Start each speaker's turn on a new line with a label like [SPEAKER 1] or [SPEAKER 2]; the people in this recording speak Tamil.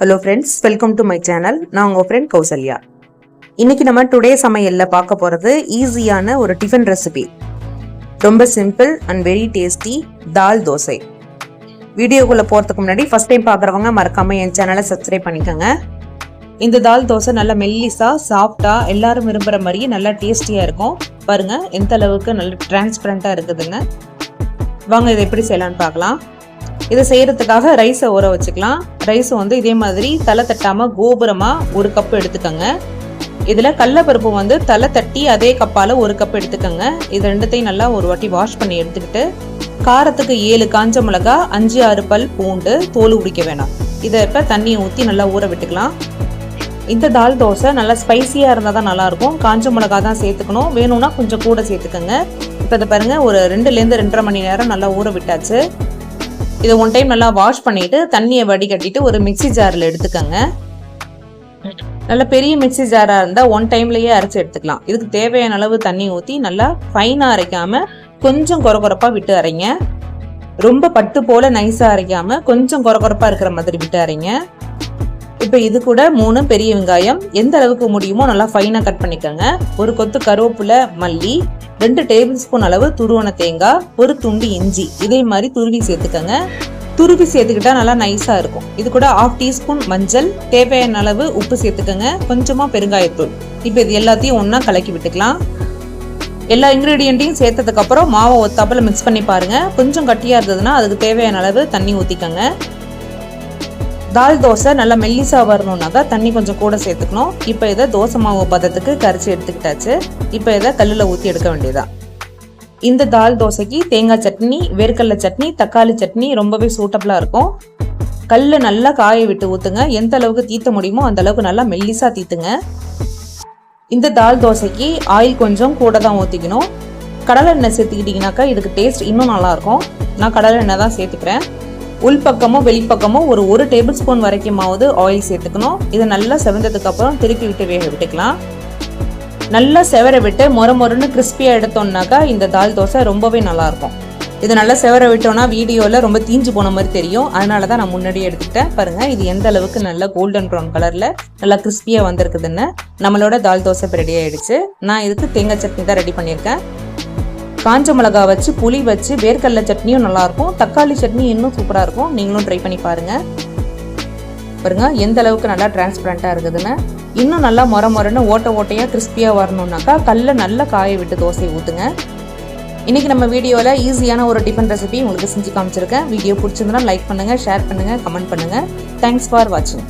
[SPEAKER 1] Hello friends welcome to my channel நான் உங்கள் ஃப்ரெண்ட் கௌசல்யா. இன்னைக்கு நம்ம டுடே சமையலில் பார்க்க போகிறது ஈஸியான ஒரு டிஃபன் ரெசிபி ரொம்ப simple and very tasty dal dosa. வீடியோக்குள்ளே போகிறதுக்கு முன்னாடி ஃபஸ்ட் டைம் பார்க்குறவங்க மறக்காமல் என் சேனலை சப்ஸ்கிரைப் பண்ணிக்கோங்க. இந்த தால் தோசை நல்லா மெல்லிஸாக சாஃப்டாக எல்லாரும் விரும்புகிற மாதிரியே நல்லா டேஸ்டியாக இருக்கும். பாருங்க எந்த அளவுக்கு நல்ல டிரான்ஸ்பரண்ட்டாக இருக்குதுங்க வாங்க இதை எப்படி செய்யலான்னு பார்க்கலாம். இதை செய்யறதுக்காக ரைஸை ஊற வச்சுக்கலாம். ரைஸ் வந்து இதே மாதிரி தலை தட்டாம கோபுரமா ஒரு கப் எடுத்துக்கோங்க. இதில் கடலப்பருப்பு வந்து தலை தட்டி அதே கப்பால் ஒரு கப் எடுத்துக்கோங்க. இது ரெண்டுத்தையும் நல்லா ஒரு வாட்டி வாஷ் பண்ணி எடுத்துக்கிட்டு காரத்துக்கு ஏழு காஞ்ச மிளகா அஞ்சு ஆறு பல் பூண்டு தோல் உரிக்க வேணாம். இதை இப்போ தண்ணியை ஊற்றி நல்லா ஊற விட்டுக்கலாம். இந்த தால் தோசை நல்லா ஸ்பைசியாக இருந்தால் தான் நல்லாயிருக்கும். காஞ்ச மிளகா தான் சேர்த்துக்கணும். வேணும்னா கொஞ்சம் கூட சேர்த்துக்கோங்க. இப்போ இதை பாருங்கள் ஒரு ரெண்டுலேருந்து ரெண்டரை மணி நேரம் நல்லா ஊற விட்டாச்சு. இதை ஒன் டைம் நல்லா வாஷ் பண்ணிட்டு தண்ணியை வடிகட்டிட்டு ஒரு மிக்ஸி ஜாரில் எடுத்துக்கோங்க. நல்ல பெரிய மிக்ஸி ஜாராக இருந்தால் ஒன் டைம்லேயே அரைச்சி எடுத்துக்கலாம். இதுக்கு தேவையான அளவு தண்ணி ஊற்றி நல்லா ஃபைனாக அரைக்காம கொஞ்சம் குறகுறப்பாக விட்டு அரைங்க. ரொம்ப பட்டு போல நைஸாக அரைக்காம கொஞ்சம் குறகுறப்பாக இருக்கிற மாதிரி விட்டு அரைங்க. இப்போ இது கூட மூணு பெரிய வெங்காயம். எந்த அளவுக்கு முடியுமோ நல்லா ஃபைனாக கட் பண்ணிக்கோங்க. ஒரு கொத்து கருவேப்பிலை மல்லி ரெண்டு டேபிள் ஸ்பூன் அளவு துருவன தேங்காய் ஒரு துண்டு இஞ்சி. இதே மாதிரி துருவி சேர்த்துக்கோங்க. துருவி சேர்த்துக்கிட்டா நல்லா நைஸாக இருக்கும். இது கூட ஆஃப் டீஸ்பூன் மஞ்சள் தேவையான அளவு உப்பு சேர்த்துக்கோங்க. கொஞ்சமாக பெருங்காயத்தூள். இப்போ இது எல்லாத்தையும் ஒன்றா கலக்கி விட்டுக்கலாம். எல்லா இன்க்ரீடியண்ட்டையும் சேர்த்ததுக்கப்புறம் மாவை ஒத்தாப்பில் மிக்ஸ் பண்ணி பாருங்கள் கொஞ்சம் கட்டியாக இருந்ததுன்னா அதுக்கு தேவையான அளவு தண்ணி ஊற்றிக்கோங்க தால் தோசை நல்லா மெல்லிசா வரணும்னாக்கா தண்ணி கொஞ்சம் கூட சேர்த்துக்கணும். இப்போ இதை தோசை மாவு பதத்துக்கு கரைச்சி எடுத்துக்கிட்டாச்சு. இப்போ இதை கல்லில் ஊற்றி எடுக்க வேண்டியதான் இந்த தால் தோசைக்கு தேங்காய் சட்னி வேர்க்கடலை சட்னி தக்காளி சட்னி ரொம்பவே சூட்டபுளாக இருக்கும். கல் நல்லா காய விட்டு ஊற்றுங்க எந்த அளவுக்கு தீத்த முடியுமோ அந்த அளவுக்கு நல்லா மெல்லிசா தீத்துங்க. இந்த தால் தோசைக்கு ஆயில் கொஞ்சம் கூட தான் ஊற்றிக்கணும் கடலை எண்ணெய் சேர்த்துக்கிட்டிங்கனாக்கா இதுக்கு டேஸ்ட் இன்னும் நல்லாயிருக்கும் நான் கடலை எண்ணெய் தான் சேர்த்துக்கிறேன். உள்பக்கமும் வெளிப்பக்கமும் ஒரு ஒரு டேபிள் ஸ்பூன் வரைக்குமாவது ஆயில் சேர்த்துக்கணும். இதை நல்லா செவந்ததுக்கு அப்புறம் திருப்பி விட்டு வேக விட்டுக்கலாம். நல்லா செவர விட்டு மொர மொரன்னு கிறிஸ்பியாக எடுத்தோம்னாக்கா இந்த தால் தோசை ரொம்பவே நல்லாயிருக்கும். இது நல்லா செவர விட்டோம்னா வீடியோவில் ரொம்ப தீஞ்சு போன மாதிரி தெரியும். அதனால தான் நான் முன்னாடியே எடுத்துக்கிட்டேன். பாருங்கள் இது எந்த அளவுக்கு நல்லா கோல்டன் ப்ரௌன் கலரில் நல்லா கிறிஸ்பியாக வந்திருக்குதுன்னு நம்மளோட தால் தோசை இப்போ ரெடி ஆகிடுச்சு நான் இதுக்கு தேங்காய் சட்னி தான் ரெடி பண்ணியிருக்கேன். காஞ்ச மிளகா வச்சு புளி வச்சு வேர்க்கடல சட்னியும் நல்லாயிருக்கும். தக்காளி சட்னி இன்னும் சூப்பராக இருக்கும். நீங்களும் ட்ரை பண்ணி பாருங்கள் பாருங்கள் எந்த அளவுக்கு நல்லா டிரான்ஸ்பரண்ட்டாக இருக்குதுன்னு. இன்னும் நல்லா மொர மொரன்னு ஓட்ட ஓட்டையாக கிறிஸ்பியாக வரணுன்னாக்கா கல்லில் நல்லா காய விட்டு தோசை ஊற்றுங்க இன்றைக்கி நம்ம வீடியோவில் ஈஸியான ஒரு டிஃபன் ரெசிபி உங்களுக்கு செஞ்சு காமிச்சிருக்கேன். வீடியோ பிடிச்சிருந்தனா லைக் பண்ணுங்கள் ஷேர் பண்ணுங்கள் கமெண்ட் பண்ணுங்கள் தேங்க்ஸ் ஃபார் வாட்சிங்